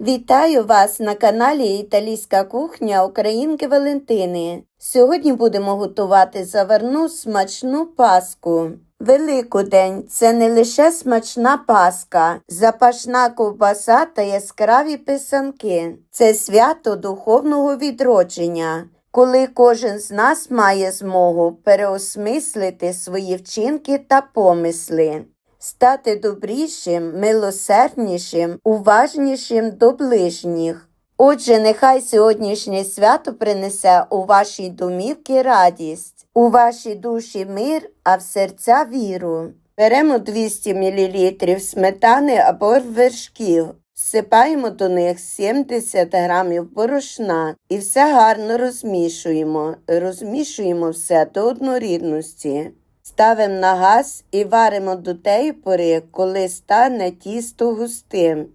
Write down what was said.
Вітаю вас на каналі Італійська кухня Українки Валентини. Сьогодні будемо готувати заварну смачну паску. Великодень це не лише смачна паска, запашна ковбаса та яскраві писанки. Це свято духовного відродження, коли кожен з нас має змогу переосмислити свої вчинки та помисли стати добрішим, милосерднішим, уважнішим до ближніх. Отже, нехай сьогоднішнє свято принесе у ваші домівки радість, у ваші душі мир, а в серця віру. Беремо 200 мл сметани або вершків, всипаємо до них 70 грамів борошна і все гарно розмішуємо. Розмішуємо все до однорідності. Ставимо на газ і варимо до тієї пори, коли стане тісто густим.